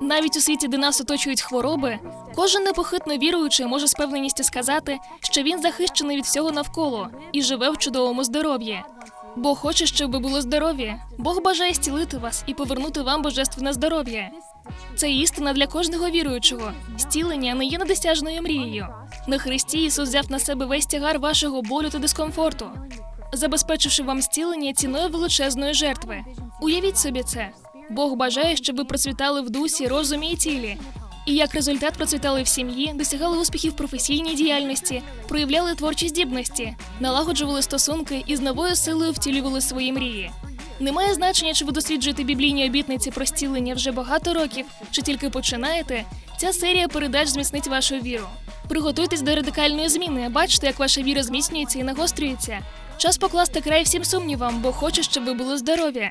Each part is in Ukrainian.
Навіть у світі, де нас оточують хвороби, кожен непохитно віруючий може з певненістю сказати, що він захищений від всього навколо і живе в чудовому здоров'ї. Бог хоче, щоб ви було здорові. Бог бажає зцілити вас і повернути вам божественне здоров'я. Це істина для кожного віруючого. Зцілення не є недосяжною мрією. На Христі Ісус взяв на себе весь тягар вашого болю та дискомфорту, забезпечивши вам зцілення ціною величезної жертви. Уявіть собі це. Бог бажає, щоб ви процвітали в дусі, розумі і тілі. І як результат процвітали в сім'ї, досягали успіхів в професійній діяльності, проявляли творчі здібності, налагоджували стосунки і з новою силою втілювали свої мрії. Немає значення, чи ви досліджуєте біблійні обітниці про зцілення вже багато років, чи тільки починаєте. Ця серія передач зміцнить вашу віру. Приготуйтесь до радикальної зміни. Бачите, як ваша віра зміцнюється і нагострюється. Час покласти край всім сумнівам, бо хоче, щоб ви були здорові.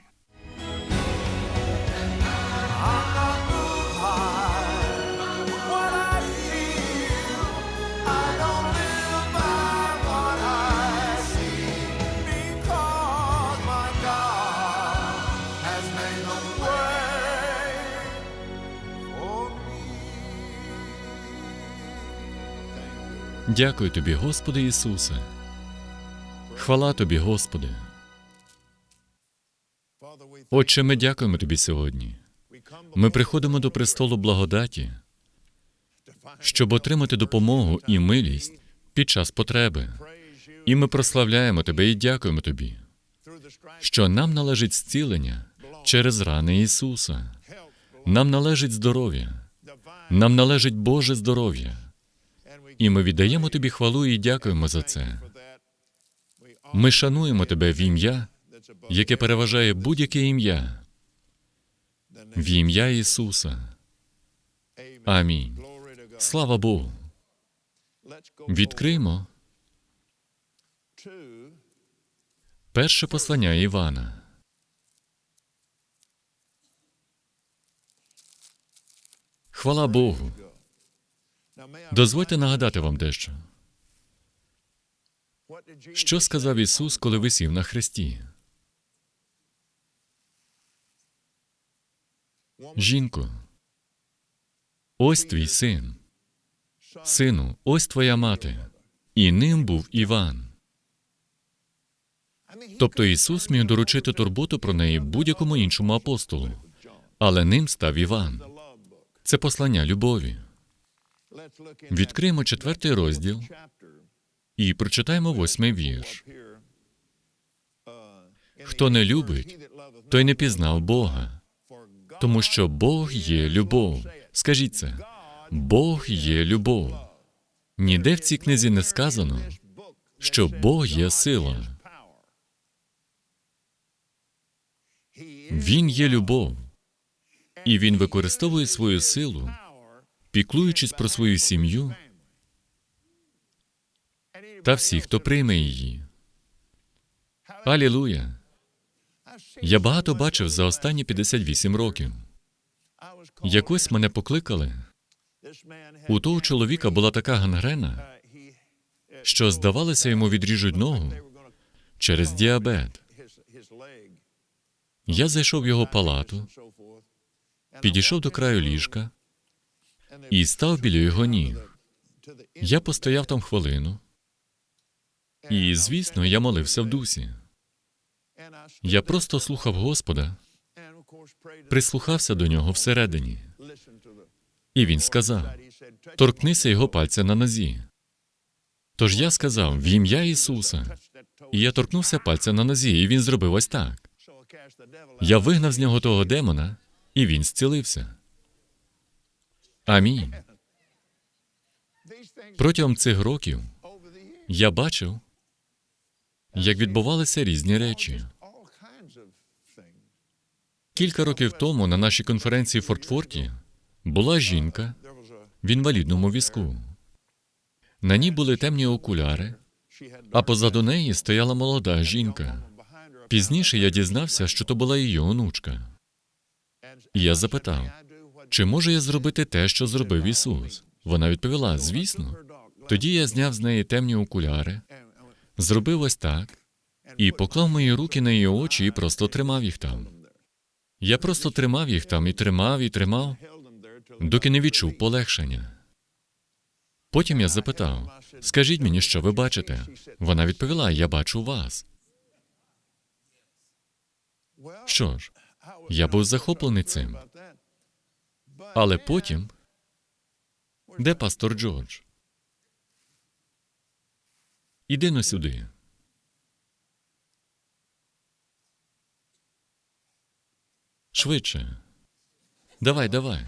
Дякую тобі, Господи Ісусе. Хвала тобі, Господи. Отче, ми дякуємо тобі сьогодні. Ми приходимо до престолу благодаті, щоб отримати допомогу і милість під час потреби. І ми прославляємо тебе і дякуємо тобі, що нам належить зцілення через рани Ісуса. Нам належить здоров'я, нам належить Боже здоров'я. І ми віддаємо тобі хвалу і дякуємо за це. Ми шануємо тебе в ім'я, яке переважає будь-яке ім'я, в ім'я Ісуса. Амінь. Слава Богу. Відкриймо перше послання Івана. Хвала Богу. Дозвольте нагадати вам дещо. Що сказав Ісус, коли висів на хресті? Жінко, ось твій син. Сину, ось твоя мати. І ним був Іван. Тобто Ісус міг доручити турботу про неї будь-якому іншому апостолу, але ним став Іван. Це послання любові. Відкриємо четвертий розділ і прочитаємо восьмий вірш. Хто не любить, той не пізнав Бога, тому що Бог є любов. Скажіть це. Бог є любов. Ніде в цій книзі не сказано, що Бог є сила. Він є любов, і він використовує свою силу, піклуючись про свою сім'ю та всіх, хто прийме її. Алілуя! Я багато бачив за останні 58 років. Якось мене покликали. У того чоловіка була така гангрена, що, здавалося, йому відріжуть ногу через діабет. Я зайшов в його палату, підійшов до краю ліжка і став біля його ніг. Я постояв там хвилину, і, звісно, я молився в дусі. Я просто слухав Господа, прислухався до нього всередині. І він сказав: торкнися його пальця на нозі. Тож я сказав в ім'я Ісуса, і я торкнувся пальця на нозі, і він зробив ось так. Я вигнав з нього того демона, і він зцілився. Амінь. Протягом цих років я бачив, як відбувалися різні речі. Кілька років тому на нашій конференції в Фортфорті була жінка в інвалідному візку. На ній були темні окуляри, а позаду неї стояла молода жінка. Пізніше я дізнався, що то була її онучка. І я запитав, чи можу я зробити те, що зробив Ісус? Вона відповіла: звісно. Тоді я зняв з неї темні окуляри, зробив ось так і поклав мої руки на її очі і просто тримав їх там. Я просто тримав їх там і тримав, і тримав, доки не відчув полегшення. Потім я запитав: скажіть мені, що ви бачите? Вона відповіла: Я бачу вас. Що ж, я був захоплений цим. Але потім, де пастор Джордж? Іди но сюди. Швидше. Давай, давай.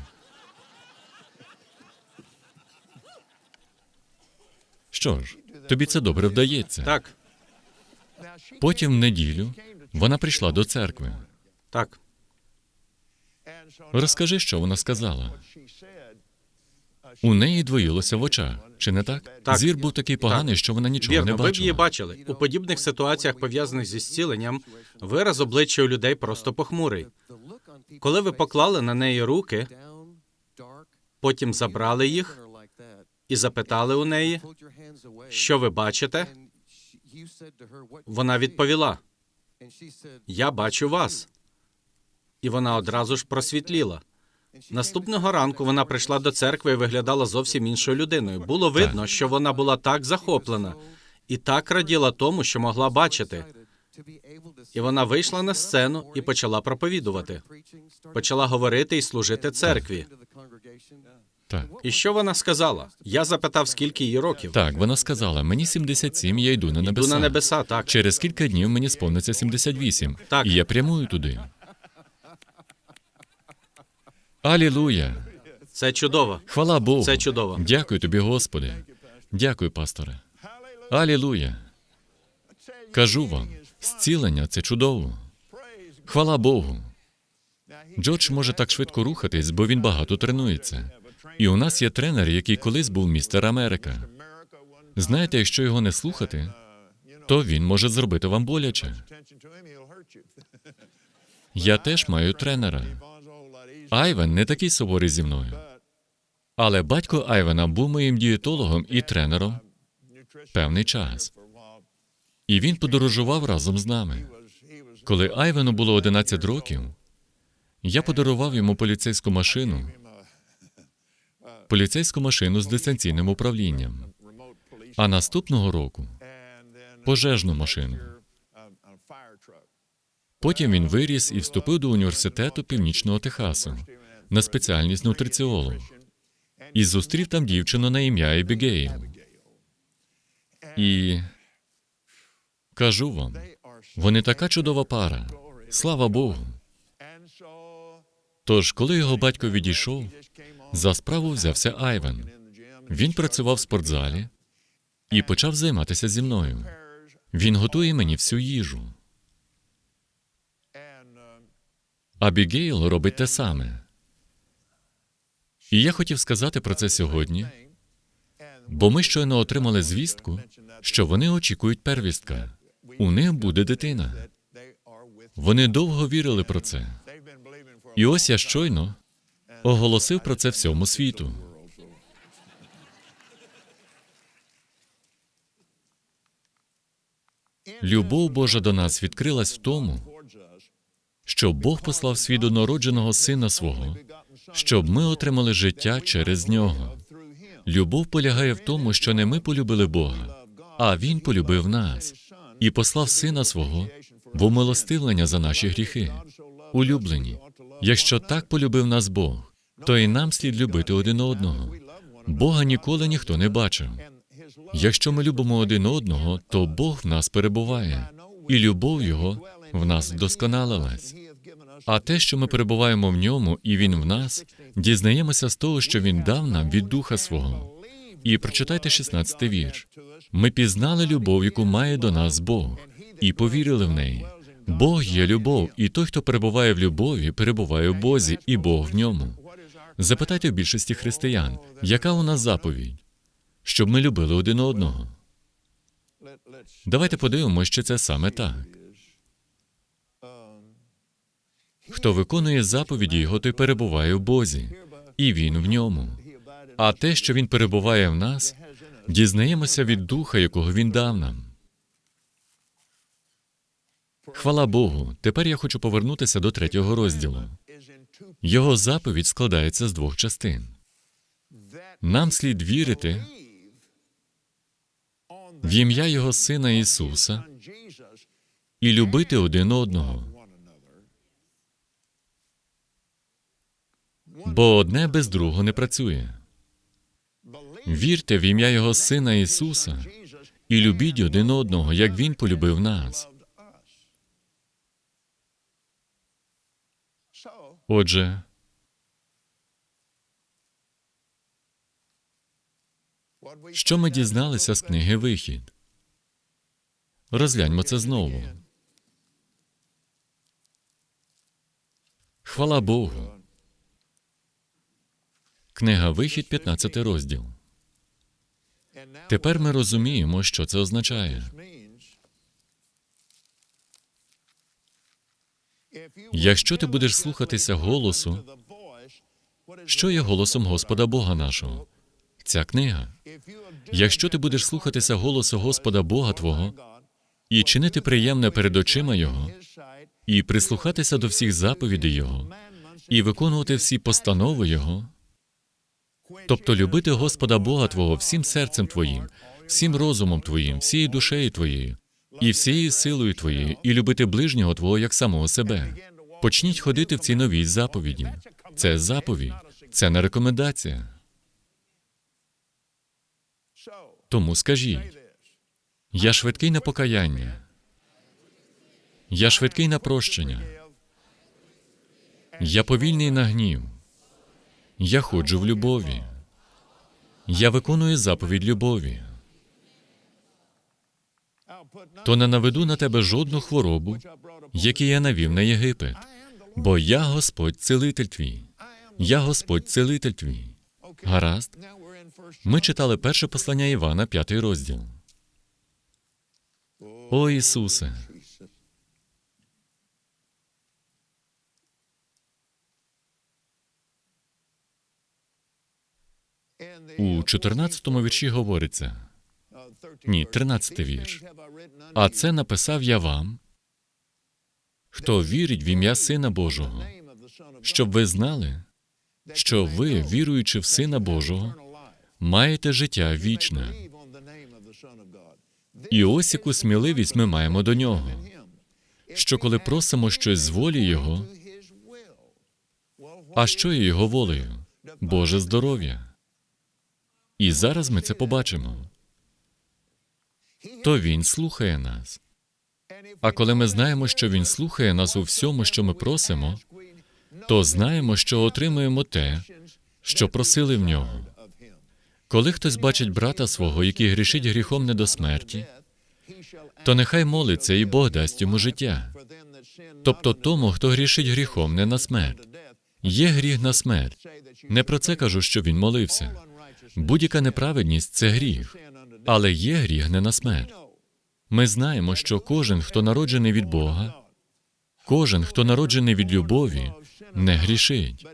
Що ж, тобі це добре вдається. Так, Потім в неділю вона прийшла до церкви. так. Розкажи, що вона сказала. У неї двоїлося в очах, чи не так? Так. Зір був такий поганий, що вона нічого Вірно, не ви б її бачили. У подібних ситуаціях, пов'язаних зі зціленням, вираз обличчя у людей просто похмурий. Коли ви поклали на неї руки, потім забрали їх і запитали у неї, що ви бачите, вона відповіла: Я бачу вас. І вона одразу ж просвітліла. Наступного ранку вона прийшла до церкви і виглядала зовсім іншою людиною. Було видно, що вона була так захоплена і так раділа тому, що могла бачити. І вона вийшла на сцену і почала проповідувати. Почала говорити і служити церкві. Так. І що вона сказала? Я запитав, скільки їй років. Так, вона сказала: мені 77, я йду на Йду на небеса, так. Через кілька днів мені сповниться 78. Так. І я прямую туди. Алілуя! Це чудово. Хвала Богу! Це чудово. Дякую тобі, Господи. Дякую, пасторе. Алілуя! Кажу вам, зцілення це чудово. Хвала Богу. Джордж може так швидко рухатись, бо він багато тренується. І у нас є тренер, який колись був містер Америка. Знаєте, якщо його не слухати, то він може зробити вам боляче. Я теж маю тренера. Айвен не такий суворий зі мною. Але батько Айвена був моїм дієтологом і тренером певний час. І він подорожував разом з нами. Коли Айвену було 11 років, я подарував йому поліцейську машину, поліцейську машину з дистанційним управлінням. А наступного року пожежну машину. Потім він виріс і вступив до університету Північного Техасу на спеціальність нутриціолог. І зустрів там дівчину на ім'я Ебігейл. І кажу вам, вони така чудова пара. Слава Богу. Тож, коли його батько відійшов, за справу взявся Айвен. Він працював в спортзалі і почав займатися зі мною. Він готує мені всю їжу. Абігейл робить те саме. І я хотів сказати про це сьогодні, бо ми щойно отримали звістку, що вони очікують первістка. У них буде дитина. Вони довго вірили про це. І ось я щойно оголосив про це всьому світу. Любов Божа до нас відкрилась в тому, що Бог послав свій донародженого сина свого, щоб ми отримали життя через нього. Любов полягає в тому, що не ми полюбили Бога, а Він полюбив нас і послав сина свого в умилостивлення за наші гріхи. Улюблені, якщо так полюбив нас Бог, то і нам слід любити один одного. Бога ніколи ніхто не бачив. Якщо ми любимо один одного, то Бог в нас перебуває, і любов Його в нас вдосконалилась. А те, що ми перебуваємо в ньому, і він в нас, дізнаємося з того, що він дав нам від духа свого. І прочитайте 16-й вірш. Ми пізнали любов, яку має до нас Бог, і повірили в неї. Бог є любов, і той, хто перебуває в любові, перебуває в Бозі, і Бог в ньому. Запитайте в більшості християн, яка у нас заповідь? Щоб ми любили один одного. Давайте подивимося, що це саме так. Хто виконує заповіді його, той перебуває в Бозі, і він в ньому. А те, що він перебуває в нас, дізнаємося від духа, якого він дав нам. Хвала Богу. Тепер я хочу повернутися до третього розділу. Його заповідь складається з двох частин. Нам слід вірити в ім'я Його Сина Ісуса і любити один одного. Бо одне без другого не працює. Вірте в ім'я Його Сина Ісуса і любіть один одного, як Він полюбив нас. Отже, що ми дізналися з книги Вихід? Розгляньмо це знову. Хвала Богу. Книга Вихід, 15 розділ. Тепер ми розуміємо, що це означає. Якщо ти будеш слухатися голосу, що є голосом Господа Бога нашого? Ця книга. Якщо ти будеш слухатися голосу Господа Бога Твого і чинити приємне перед очима Його, і прислухатися до всіх заповідей Його, і виконувати всі постанови Його, тобто любити Господа Бога Твого всім серцем Твоїм, всім розумом Твоїм, всією душею Твоєю, і всією силою Твоєю, і любити ближнього Твого як самого себе. Почніть ходити в цій новій заповіді. Це заповідь, це не рекомендація. Тому скажіть, я швидкий на покаяння, я швидкий на прощення, я повільний на гнів, я ходжу в любові, я виконую заповідь любові, то не наведу на тебе жодну хворобу, яку я навів на Єгипет, бо я Господь цілитель твій, я Господь цілитель твій. Гаразд? Ми читали перше послання Івана, п'ятий розділ. О Ісусе! У 14-му вірші говориться, ні, 13-й вірш. А це написав я вам, хто вірить в ім'я Сина Божого, щоб ви знали, що ви, віруючи в Сина Божого, маєте життя вічне. І ось яку сміливість ми маємо до нього, що коли просимо щось з волі Його, а що є Його волею? Боже здоров'я. І зараз ми це побачимо. То Він слухає нас. А коли ми знаємо, що Він слухає нас у всьому, що ми просимо, то знаємо, що отримуємо те, що просили в нього. Коли хтось бачить брата свого, який грішить гріхом не до смерті, то нехай молиться, і Бог дасть йому життя. Тобто тому, хто грішить гріхом не на смерть. Є гріх на смерть. Не про це кажу, що він молився. Будь-яка неправедність це гріх, але є гріх не на смерть. Ми знаємо, що кожен, хто народжений від Бога, кожен, хто народжений від любові, не грішить,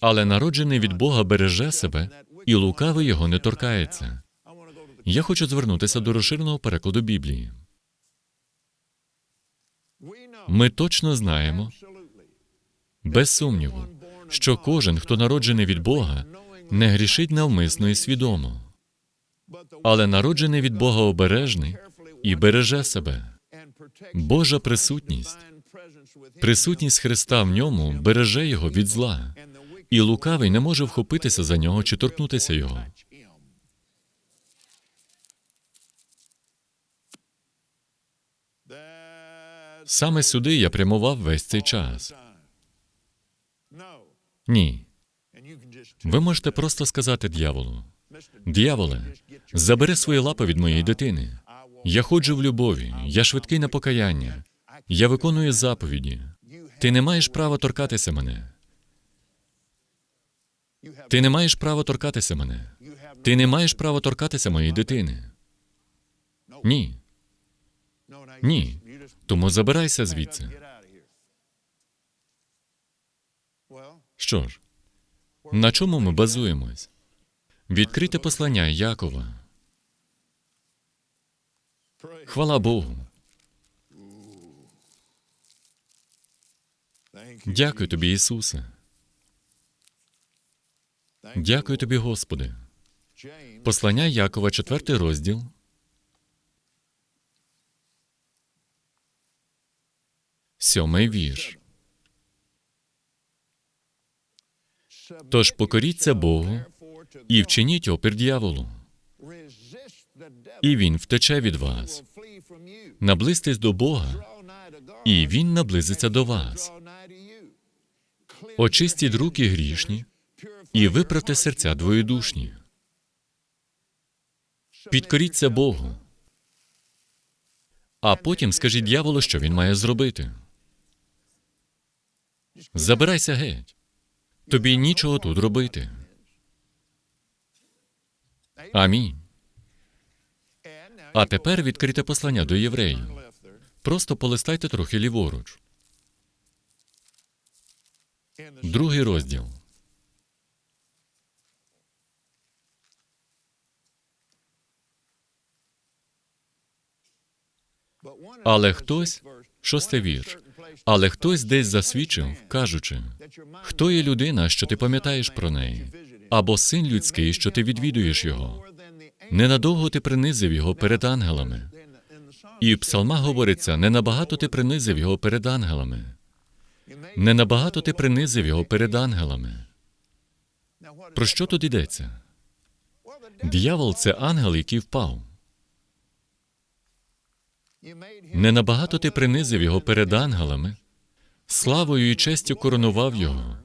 але народжений від Бога береже себе, і лукавий його не торкається. Я хочу звернутися до розширеного перекладу Біблії. Ми точно знаємо, без сумніву, що кожен, хто народжений від Бога, не грішить навмисно і свідомо, але народжений від Бога обережний і береже себе. Божа присутність, присутність Христа в ньому береже його від зла, і лукавий не може вхопитися за нього чи торкнутися його. Саме сюди я прямував весь цей час. Ні. Ви можете просто сказати дьяволу: Д'яволе, забери свої лапи від моєї дитини. Я ходжу в любові, я швидкий на покаяння, я виконую заповіді. Ти не маєш права торкатися мене. Ти не маєш права торкатися мене. Ти не маєш права торкатися моєї дитини. Ні. Ні. Тому забирайся звідси. Що ж, на чому ми базуємось? Відкрите послання Якова. Хвала Богу. Дякую тобі, Ісусе. Дякую тобі, Господи. Послання Якова, четвертий розділ. Сьомий вірш. Тож покоріться Богу і вчиніть опір дьяволу, і він втече від вас. Наблизьтесь до Бога, і він наблизиться до вас. Очистіть руки грішні і виправте серця двоєдушні. Підкоріться Богу. А потім скажіть дьяволу, що він має зробити. Забирайся геть. Тобі нічого тут робити. Амінь. А тепер відкрите послання до євреїв. Просто полистайте трохи ліворуч. Другий розділ. Але хтось, шостий вірш, але хтось десь засвідчив, кажучи, хто є людина, що ти пам'ятаєш про неї, або син людський, що ти відвідуєш його. Ненадовго ти принизив його перед ангелами. І в псалмах говориться, не набагато ти принизив його перед ангелами. Не набагато ти принизив його перед ангелами. Про що тут йдеться? Д'явол це ангел, який впав. Не набагато ти принизив його перед ангелами, славою і честю коронував його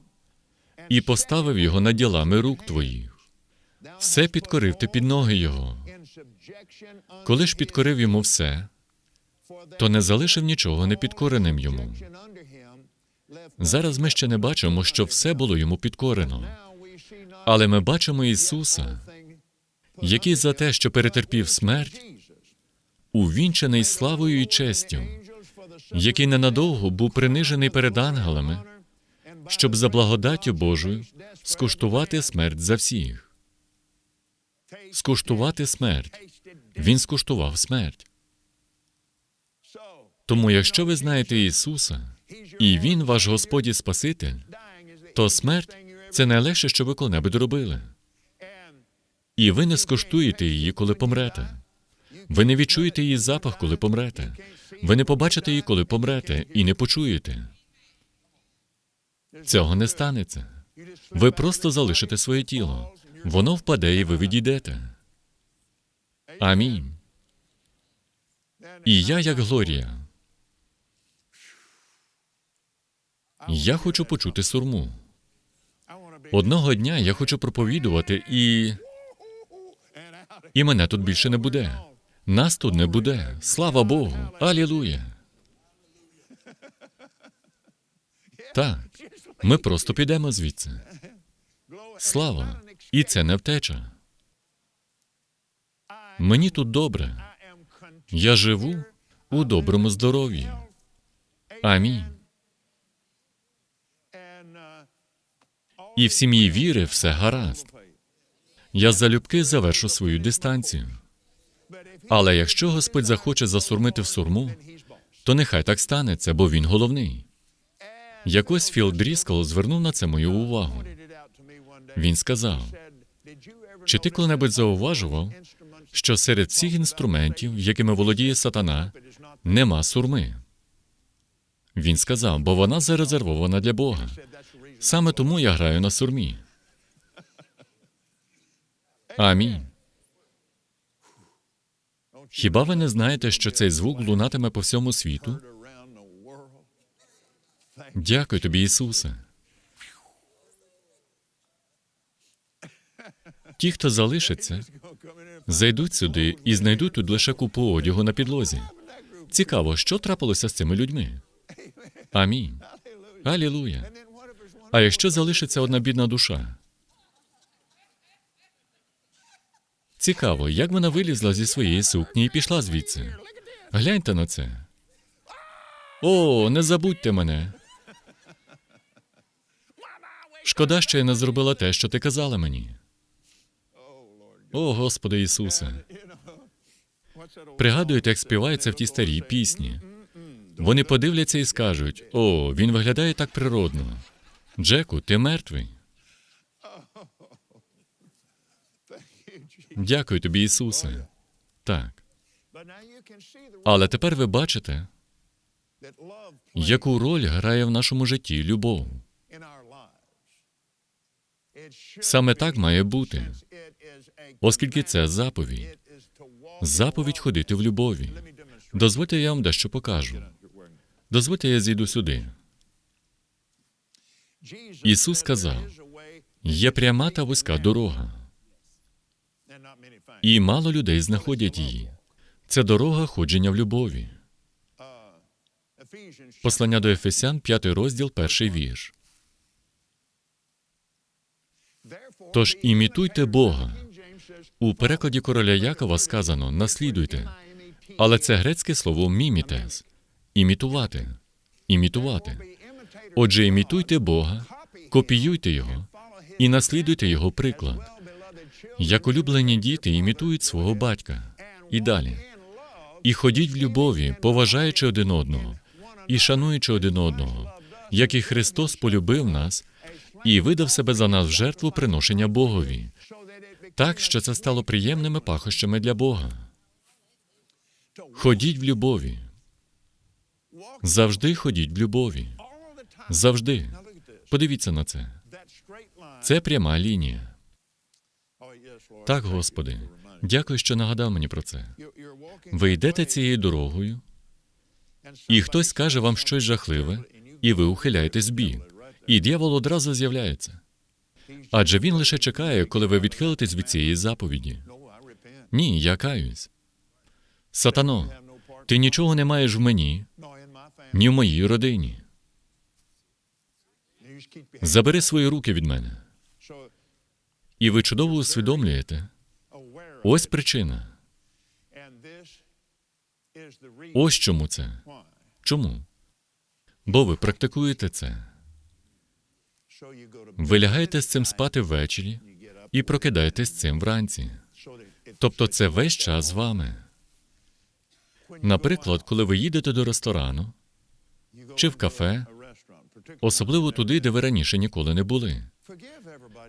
і поставив його над ділами рук твоїх. Все підкорив ти під ноги його. Коли ж підкорив йому все, то не залишив нічого непідкореним йому. Зараз ми ще не бачимо, що все було йому підкорено. Але ми бачимо Ісуса, який за те, що перетерпів смерть, увінчений славою і честю, який ненадовго був принижений перед ангелами, щоб за благодаттю Божою скуштувати смерть за всіх. Скуштувати смерть. Він скуштував смерть. Тому, якщо ви знаєте Ісуса, і Він ваш Господь і Спаситель, то смерть це найлегше, що ви коли-небудь робили. І ви не скуштуєте її, коли помрете. Ви не відчуєте її запах, коли помрете. Ви не побачите її, коли помрете, і не почуєте. Цього не станеться. Ви просто залишите своє тіло. Воно впаде, і ви відійдете. Амінь. І я, як Глорія, я хочу почути сурму. Одного дня я хочу проповідувати, і. І мене тут більше не буде. Нас тут не буде. Слава Богу. Алілуя. Так, ми просто підемо звідси. Слава. І це не втеча. Мені тут добре. Я живу у доброму здоров'ї. Амінь. І в сім'ї віри все гаразд. Я залюбки завершу свою дистанцію. Але якщо Господь захоче засурмити в сурму, то нехай так станеться, бо він головний. Якось Філ Дріскл звернув на це мою увагу. Він сказав: чи ти коли-небудь зауважував, що серед всіх інструментів, якими володіє сатана, нема сурми? Він сказав, бо вона зарезервована для Бога. Саме тому я граю на сурмі. Амінь. Хіба ви не знаєте, що цей звук лунатиме по всьому світу? Дякую тобі, Ісусе. Ті, хто залишиться, зайдуть сюди і знайдуть тут лише купу одягу на підлозі. Цікаво, що трапилося з цими людьми. Амінь. Алілуя. А якщо залишиться одна бідна душа? Цікаво, як вона вилізла зі своєї сукні і пішла звідси. Гляньте на це. О, не забудьте мене. Шкода, що я не зробила те, що ти казала мені. О, Господи Ісусе. Пригадуєте, як співається в тій старій пісні. Вони подивляться і скажуть: О, він виглядає так природно. Джеку, ти мертвий. Дякую тобі, Ісусе. Так. Але тепер ви бачите, яку роль грає в нашому житті любов. Саме так має бути, оскільки це заповідь. Заповідь ходити в любові. Дозвольте, я вам дещо покажу. Дозвольте, я зійду сюди. Ісус сказав, Є пряма та вузька дорога, і мало людей знаходять її. Це дорога ходження в любові. Послання до Ефесян, 5 розділ, перший вірш. Тож імітуйте Бога. У перекладі короля Якова сказано наслідуйте, але це грецьке слово мімітес імітувати. Імітувати. Отже, імітуйте Бога, копіюйте його і наслідуйте його приклад. Як улюблені діти імітують свого батька. І далі. І ходіть в любові, поважаючи один одного і шануючи один одного, як і Христос полюбив нас і видав себе за нас в жертву приношення Богові, так що це стало приємними пахощами для Бога. Ходіть в любові. Завжди ходіть в любові. Завжди. Подивіться на це. Це пряма лінія. Так, Господи, дякую, що нагадав мені про це. Ви йдете цією дорогою, і хтось скаже вам щось жахливе, і ви ухиляєтесь в бік. І дьявол одразу з'являється. Адже він лише чекає, коли ви відхилитесь від цієї заповіді. Ні, я каюсь. Сатано, ти нічого не маєш в мені, ні в моїй родині. Забери свої руки від мене. І ви чудово усвідомлюєте. Ось причина. Ось чому це. Чому? Бо ви практикуєте це. Ви лягаєте з цим спати ввечері і прокидаєтесь з цим вранці. Тобто це весь час з вами. Наприклад, коли ви їдете до ресторану чи в кафе, особливо туди, де ви раніше ніколи не були.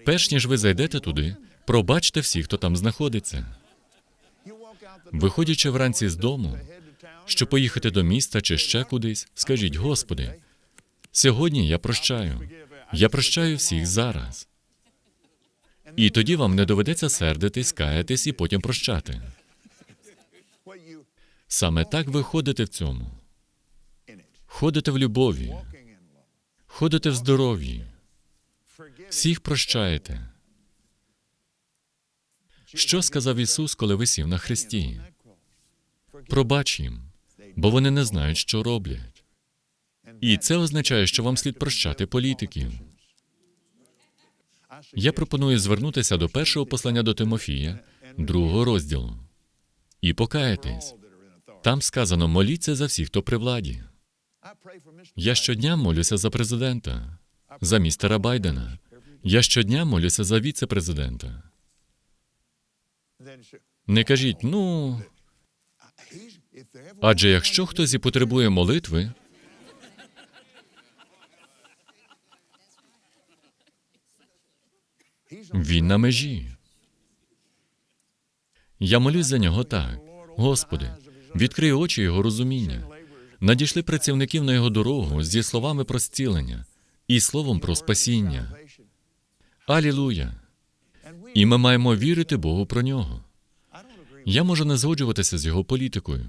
Перш ніж ви зайдете туди, пробачте всіх, хто там знаходиться. Виходячи вранці з дому, щоб поїхати до міста чи ще кудись, скажіть, Господи, сьогодні я прощаю. Я прощаю всіх зараз. І тоді вам не доведеться сердитись, каятись і потім прощати. Саме так ви ходите в цьому. Ходите в любові, ходите в здоров'ї, всіх прощаєте. Що сказав Ісус, коли висів на хресті? Пробач їм, бо вони не знають, що роблять. І це означає, що вам слід прощати політиків. Я пропоную звернутися до першого послання до Тимофія, другого розділу, і покаятись. Там сказано: моліться за всіх, хто при владі. Я щодня молюся за президента, за містера Байдена. Я щодня молюся за віце-президента. Не кажіть, ну, адже якщо хтось і потребує молитви, він на межі. Я молюсь за нього так. Господи, відкрий очі його розуміння. Надійшли працівників на його дорогу зі словами про зцілення і словом про спасіння. Алілуя! І ми маємо вірити Богу про нього. Я можу не згоджуватися з його політикою.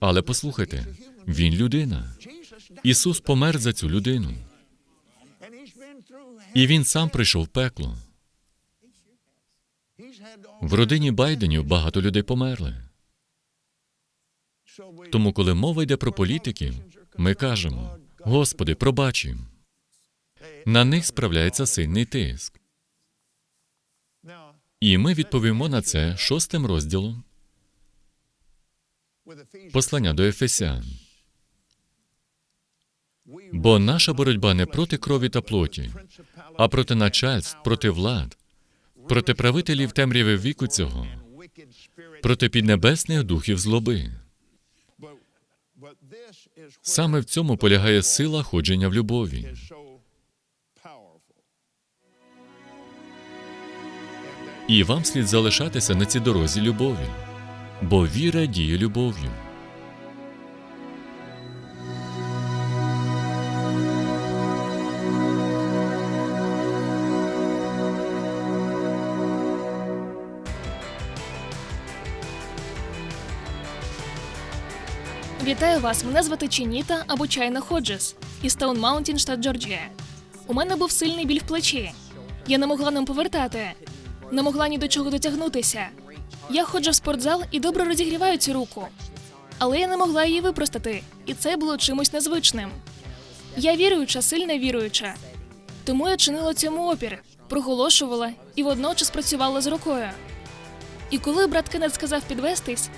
Але послухайте, він людина. Ісус помер за цю людину. І він сам прийшов в пекло. В родині Байденів багато людей померли. Тому, коли мова йде про політиків, ми кажемо: Господи, пробач. На них справляється сильний тиск. І ми відповімо на це шостим розділом послання до Ефесян. Бо наша боротьба не проти крові та плоті, а проти начальств, проти влад, проти правителів темряви віку цього, проти піднебесних духів злоби. Саме в цьому полягає сила ходження в любові. І вам слід залишатися на цій дорозі любові, бо віра діє любов'ю. Вітаю вас! Мене звати Чініта або Чайна Ходжес із Таун Маунтін, штат Джорджія. У мене був сильний біль в плечі. Я не могла ним повертати, не могла ні до чого дотягнутися. Я ходжу в спортзал і добре розігріваю цю руку. Але я не могла її випростати, і це було чимось незвичним. Я віруюча, сильна віруюча. Тому я чинила цьому опір, проголошувала і водночас працювала з рукою. І коли брат Кеннет сказав підвестись,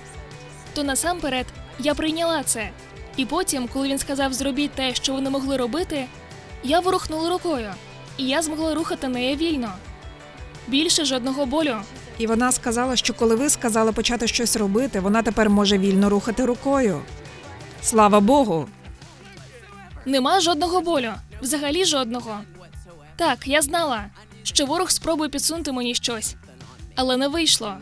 то насамперед я прийняла це. І потім, коли він сказав зробіть те, що вони могли робити, я ворухнула рукою, і я змогла рухати нею вільно. Більше жодного болю. І вона сказала, що коли ви сказали почати щось робити, вона тепер може вільно рухати рукою. Слава Богу! Нема жодного болю, взагалі жодного. Так, я знала, що ворог спробує підсунути мені щось, але не вийшло.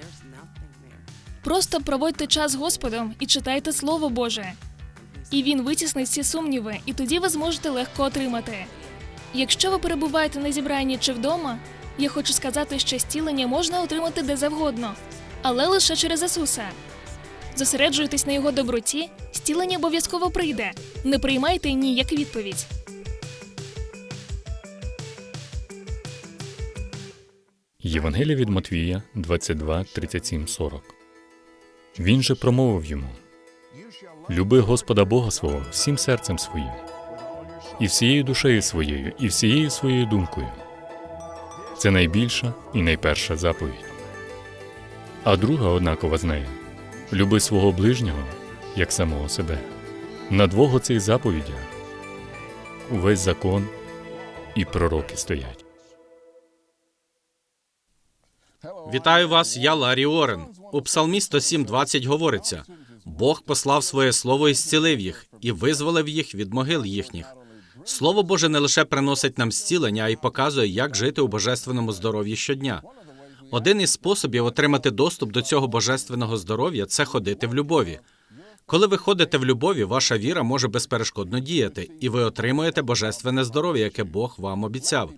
Просто проводьте час з Господом і читайте Слово Боже. І він витіснить всі сумніви, і тоді ви зможете легко отримати. Якщо ви перебуваєте на зібранні чи вдома, я хочу сказати, що зцілення можна отримати де завгодно, але лише через Ісуса. Зосереджуйтесь на його доброті, зцілення обов'язково прийде. Не приймайте ні відповідь. Євангелія від Матвія 22, 37, 40. Він же промовив йому: Люби Господа Бога свого всім серцем своїм, і всією душею своєю, і всією своєю думкою. Це найбільша і найперша заповідь. А друга однакова з нею люби свого ближнього як самого себе. На двох оцих заповідях увесь закон і пророки стоять. Вітаю вас, я Ларі Орен. У Псалмі 107.20 говориться: Бог послав своє слово і зцілив їх, і визволив їх від могил їхніх. Слово Боже не лише приносить нам зцілення, а й показує, як жити у божественному здоров'ї щодня. Один із способів отримати доступ до цього божественного здоров'я це ходити в любові. Коли ви ходите в любові, ваша віра може безперешкодно діяти, і ви отримуєте божественне здоров'я, яке Бог вам обіцяв.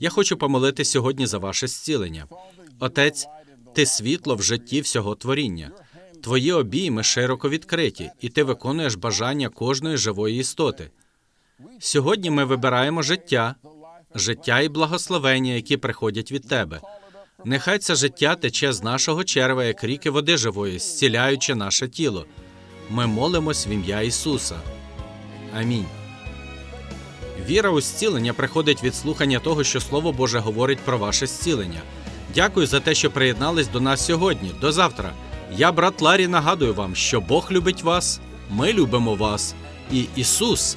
Я хочу помолити сьогодні за ваше зцілення. Отець, ти світло в житті всього творіння. Твої обійми широко відкриті, і ти виконуєш бажання кожної живої істоти. Сьогодні ми вибираємо життя, життя і благословення, які приходять від тебе. Нехай це життя тече з нашого черва, як ріки води живої, зціляючи наше тіло. Ми молимось в ім'я Ісуса. Амінь. Віра у зцілення приходить від слухання того, що Слово Боже говорить про ваше зцілення. Дякую за те, що приєднались до нас сьогодні. До завтра. Я, брат Ларі, нагадую вам, що Бог любить вас, ми любимо вас, і Ісус